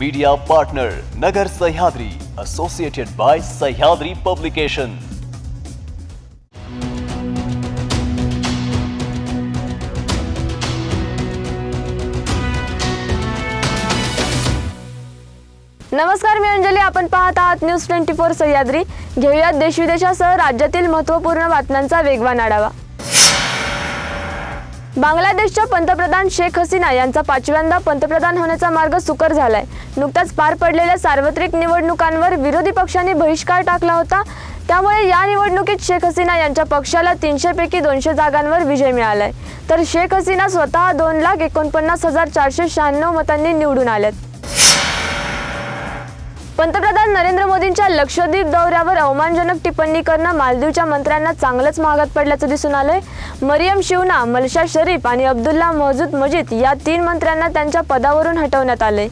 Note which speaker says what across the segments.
Speaker 1: Media partner Nagar Sahyadri associated by Sahyadri publication
Speaker 2: नमस्कार मी अंजली. आपण पाहत आहात न्यूज ट्वेंटी फोर सह्याद्री घेऊयात देशविदेशासह राज्यातील महत्त्वपूर्ण बातम्यांचा वेगवान आढावा. बांगलादेशच्या पंतप्रधान शेख हसीना यांचा पाचव्यांदा पंतप्रधान होण्याचा मार्ग सुकर झालाय. नुकताच पार पडलेल्या सार्वत्रिक निवडणुकांवर विरोधी पक्षांनी बहिष्कार टाकला होता. त्यामुळे या निवडणुकीत शेख हसीना यांच्या पक्षाला तीनशे पैकी दोनशे जागांवर विजय मिळालाय. तर शेख हसीना स्वतः दोन लाख एकोणपन्नास हजार चारशे शहाण्णव मतांनी निवडून आल्यात. पंतप्रधान नरेंद्र मोदींच्या लक्षद्वीप दौऱ्यावर अवमानजनक टिप्पणी करणं मालदीवच्या मंत्र्यांना चांगलंच महागात पडल्याचं दिसून आलंय. मरियम शिवना मलशा शरीफ आणि अब्दुल्ला महजूद मजीद या तीन मंत्र्यांना त्यांच्या पदावरून हटवण्यात आले.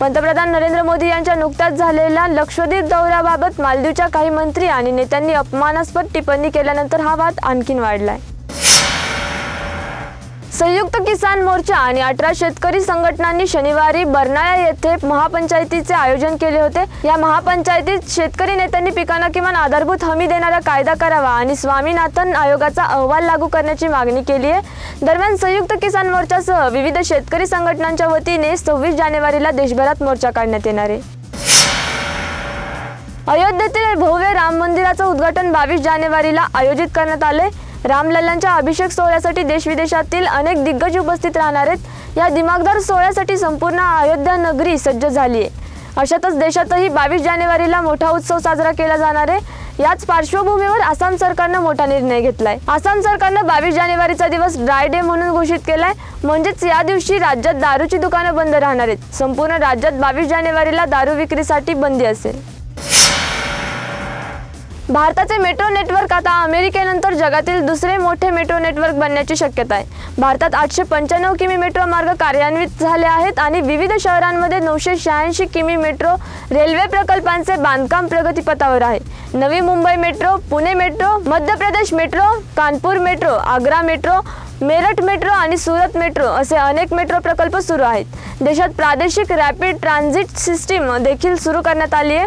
Speaker 2: पंतप्रधान नरेंद्र मोदी यांच्या नुकत्याच झालेल्या लक्षद्वीप दौऱ्याबाबत मालदीवच्या काही मंत्री आणि नेत्यांनी अपमानास्पद टिप्पणी केल्यानंतर हा वाद आणखीन वाढलाय. संयुक्त किसान मोर्चा आणि अठरा शेतकरी संघटनांनी शनिवारी बर्नाळा येथे महापंचायतीचे आयोजन केले होते. या महापंचायतीत शेतकरी नेत्यांनी पिकांना किमान आधारभूत हमी देणारा कायदा करावा आणि स्वामीनाथन आयोगाचा अहवाल लागू करण्याची मागणी केली आहे. दरम्यान संयुक्त किसान मोर्चासह विविध शेतकरी संघटनांच्या वतीने सव्वीस जानेवारीला देशभरात मोर्चा काढण्यात येणार आहे. अयोध्येतील भव्य राम मंदिराचं उद्घाटन बावीस जानेवारीला आयोजित करण्यात आले रामलल्लांच्या अभिषेक सोहळ्यासाठी देशविदेशातील अनेक दिग्गज उपस्थित राहणार आहेत. या दिमागदार सोहळ्यासाठी संपूर्ण अयोध्या नगरी सज्ज झाली आहे. अशातच देशातही बावीस जानेवारीला मोठा उत्सव साजरा केला जाणार आहे. याच पार्श्वभूमीवर आसाम सरकारनं मोठा निर्णय घेतलाय. आसाम सरकारनं बावीस जानेवारीचा दिवस ड्राय डे म्हणून घोषित केलाय. म्हणजेच या दिवशी राज्यात दारूची दुकानं बंद राहणार आहेत. संपूर्ण राज्यात बावीस जानेवारीला दारू विक्रीसाठी बंदी असेल. भारताचे मेट्रो नेटवर्क आता अमेरिकेनंतर जगातील दुसरे मोठे मेट्रो नेटवर्क बनण्याची शक्यता आहे. भारतात आठशे पंच्याण्णव किमी मेट्रो मार्ग कार्यान्वित झाले आहेत आणि विविध शहरांमध्ये नऊशे शहाऐंशी किमी मेट्रो रेल्वे प्रकल्पांचे बांधकाम प्रगतीपथावर आहे. Navi Mumbai metro Pune metro Madhya Pradesh metro Kanpur metro Agra metro Meerut metro आणि सुरत मेट्रो असे अनेक मेट्रो प्रकल्प सुरू आहेत. देशात प्रादेशिक रॅपिड ट्रान्झिट सिस्टीम देखील सुरू करण्यात आली आहे.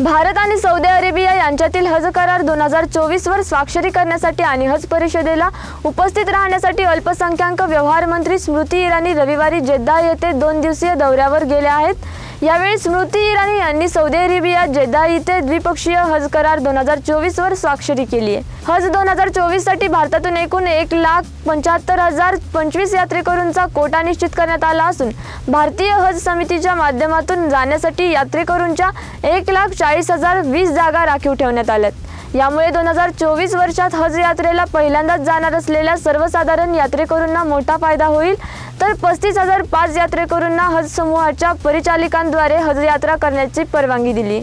Speaker 2: भारत आणि सौदी अरेबिया यांच्यातील हज करार दोन हजार चोवीस वर स्वाक्षरी करण्यासाठी आणि हज परिषदेला उपस्थित राहण्यासाठी अल्पसंख्याक व्यवहार मंत्री स्मृती इराणी रविवारी जेद्दा येथे दोन दिवसीय दौऱ्यावर गेल्या आहेत. यावेळी स्मृती इराणी यांनी सौदी अरेबिया जेदा इथे द्विपक्षीय हज करार दोन हजार चोवीस वर स्वाक्षरी केली आहे. हज दोन हजार चोवीससाठी भारतातून एकूण एक लाख पंच्याहत्तर हजार पंचवीस यात्रेकरूंचा कोटा निश्चित करण्यात आला असून भारतीय हज समितीच्या माध्यमातून जाण्यासाठी यात्रेकरूंच्या एक लाख चाळीस हजार वीस जागा राखीव ठेवण्यात आल्यात. यामुळे दोन हजार चोवीस वर्षात हज यात्रेला पहिल्यांदाच जाणार असलेल्या सर्वसाधारण यात्रेकरूंना मोठा फायदा होईल. तर पस्तीस हजार पाच यात्रेकरूंना हज समूहाच्या परिचालिकांद्वारे हज यात्रा करण्याची परवानगी दिली.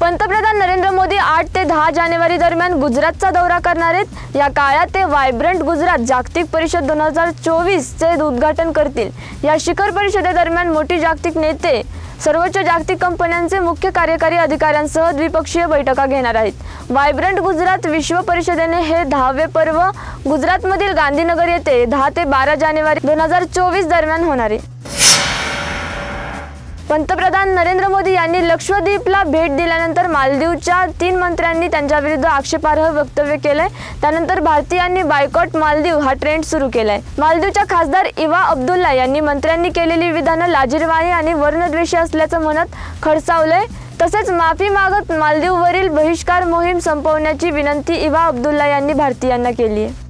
Speaker 2: पंतप्रधान नरेंद्र मोदी आठ ते दहा जानेवारी दरम्यान गुजरातचा दौरा करणार आहेत. या काळात ते व्हायब्रंट गुजरात जागतिक परिषद दोन हजार चोवीसचे उद्घाटन करतील. या शिखर परिषदेदरम्यान मोठी जागतिक नेते सर्वोच्च जागतिक कंपन्यांचे मुख्य कार्यकारी अधिकाऱ्यांसह द्विपक्षीय बैठका घेणार आहेत. व्हायब्रंट गुजरात विश्व परिषदेने हे दहावे पर्व गुजरातमधील गांधीनगर येथे दहा ते बारा जानेवारी दोन हजार चोवीस दरम्यान होणार आहे. पंतप्रधान नरेंद्र मोदी यांनी लक्षद्वीपला भेट दिल्यानंतर मालदीवच्या तीन मंत्र्यांनी त्यांच्याविरुद्ध आक्षेपार्ह वक्तव्य केलंय. त्यानंतर भारतीयांनी बायकॉट मालदीव हा ट्रेंड सुरू केलाय. मालदीवच्या खासदार इवा अब्दुल्ला यांनी मंत्र्यांनी केलेली विधानं लाजीरवाणी आणि वर्णद्वेषी असल्याचं म्हणत खडसावलंय. तसेच माफी मागत मालदीववरील बहिष्कार मोहीम संपवण्याची विनंती इवा अब्दुल्ला यांनी भारतीयांना केली आहे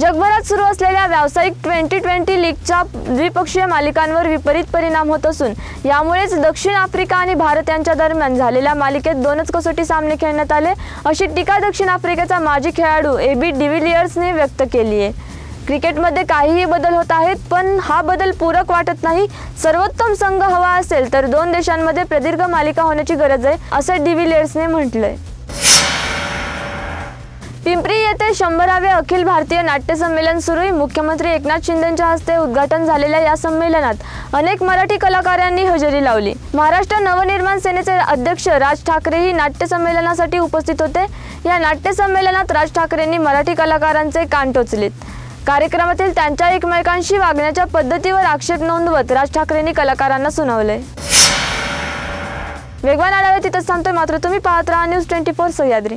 Speaker 2: जगभरात सुरू असलेल्या व्यावसायिक ट्वेंटी ट्वेंटी लीगच्या द्विपक्षीय मालिकांवर विपरीत परिणाम होत असून यामुळेच दक्षिण आफ्रिका आणि भारत यांच्या दरम्यान झालेल्या मालिकेत दोनच कसोटी सामने खेळण्यात आले अशी टीका दक्षिण आफ्रिकेचा माजी खेळाडू ए बी डिव्हिलियर्सने व्यक्त केली आहे. क्रिकेटमध्ये काहीही बदल होत आहेत पण हा बदल पूरक वाटत नाही. सर्वोत्तम संघ हवा असेल तर दोन देशांमध्ये प्रदीर्घ मालिका होण्याची गरज आहे असं डिव्हिलियर्सने म्हटलंय. पिंपरी येथे शंभरावे अखिल भारतीय नाट्य संमेलन सुरू मुख्यमंत्री एकनाथ शिंदेच्या हस्ते उद्घाटन झालेल्या या संमेलनात अनेक मराठी कलाकारांनी हजेरी लावली. महाराष्ट्र नवनिर्माण सेनेचे अध्यक्ष राज ठाकरेही नाट्य संमेलनासाठी उपस्थित होते. या नाट्य संमेलनात राज ठाकरेंनी मराठी कलाकारांचे कान टोचलेत. कार्यक्रमातील त्यांच्या एकमेकांशी वागण्याच्या पद्धतीवर आक्षेप नोंदवत राज ठाकरेंनी कलाकारांना सुनावले. वेगवान आढावे तिथंच थांबतोय. मात्र तुम्ही पाहत राहा news twenty four Sahyadri.